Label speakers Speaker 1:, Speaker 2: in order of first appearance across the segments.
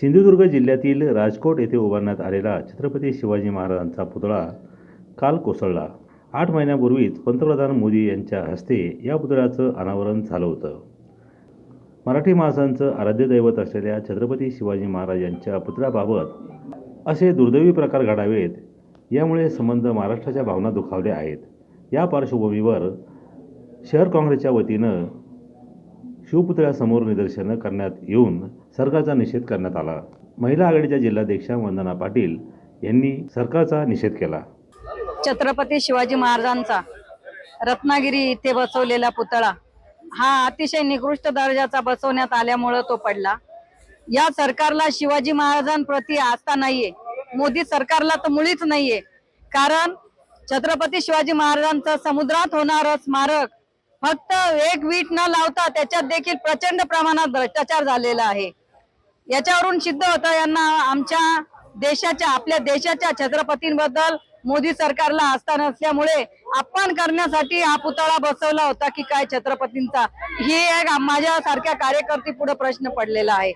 Speaker 1: सिंधुदुर्ग जिल्ह्यातील राजकोट येथे उभारण्यात आलेला छत्रपती शिवाजी महाराजांचा पुतळा काल कोसळला. आठ महिन्यापूर्वीच पंतप्रधान मोदी यांच्या हस्ते या पुतळ्याचं अनावरण झालं होतं. मराठी माणसांचं आराध्य दैवत असलेल्या छत्रपती शिवाजी महाराज यांच्या पुतळ्याबाबत असे दुर्दैवी प्रकार घडावेत यामुळे संबंध महाराष्ट्राच्या भावना दुखावल्या आहेत. या पार्श्वभूमीवर शहर काँग्रेसच्या वतीनं शिवपुतळ्यासमोर निदर्शनं करण्यात येऊन सरकारचा निषेध करण्यात आला. महिला आघाडीच्या जिल्हाध्यक्षा वंदना पाटील यांनी सरकारचा निषेध केला.
Speaker 2: छत्रपती शिवाजी महाराजांचा रत्नागिरी इथे बसवलेला पुतळा हा अतिशय निकृष्ट दर्जाचा बसवण्यात आल्यामुळं तो पडला. या सरकारला शिवाजी महाराजांप्रती आस्था नाहीये. मोदी सरकारला तर मुळीच नाहीये. कारण छत्रपती शिवाजी महाराजांचं समुद्रात होणारं स्मारक फक्त एक वीट न लावता त्याच्यात देखील प्रचंड प्रमाणात भ्रष्टाचार झालेला आहे. याच्यावरून सिद्ध होतं यांना आमच्या देशाच्या आपल्या देशाच्या छत्रपतींबद्दल मोदी सरकारला आस्था नसल्यामुळे अपमान करण्यासाठी हा पुतळा बसवला होता की काय छत्रपतींचा. ही एक माझ्यासारख्या कार्यकर्ती पुढे प्रश्न पडलेला आहे.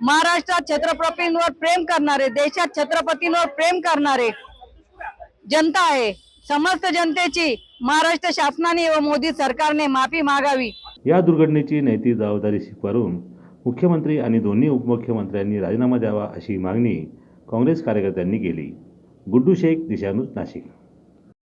Speaker 2: महाराष्ट्रात छत्रपतींवर प्रेम करणारे देशात छत्रपतींवर प्रेम करणारे जनता आहे. समस्त जनतेची महाराष्ट्र शासनाने व मोदी सरकारने माफी मागावी.
Speaker 1: या दुर्घटनेची नैतिक जबाबदारी स्वीकारून मुख्यमंत्री आणि दोन्ही उपमुख्यमंत्र्यांनी राजीनामा द्यावा अशी मागणी काँग्रेस कार्यकर्त्यांनी केली. गुड्डू शेख दिशानुज नाशिक.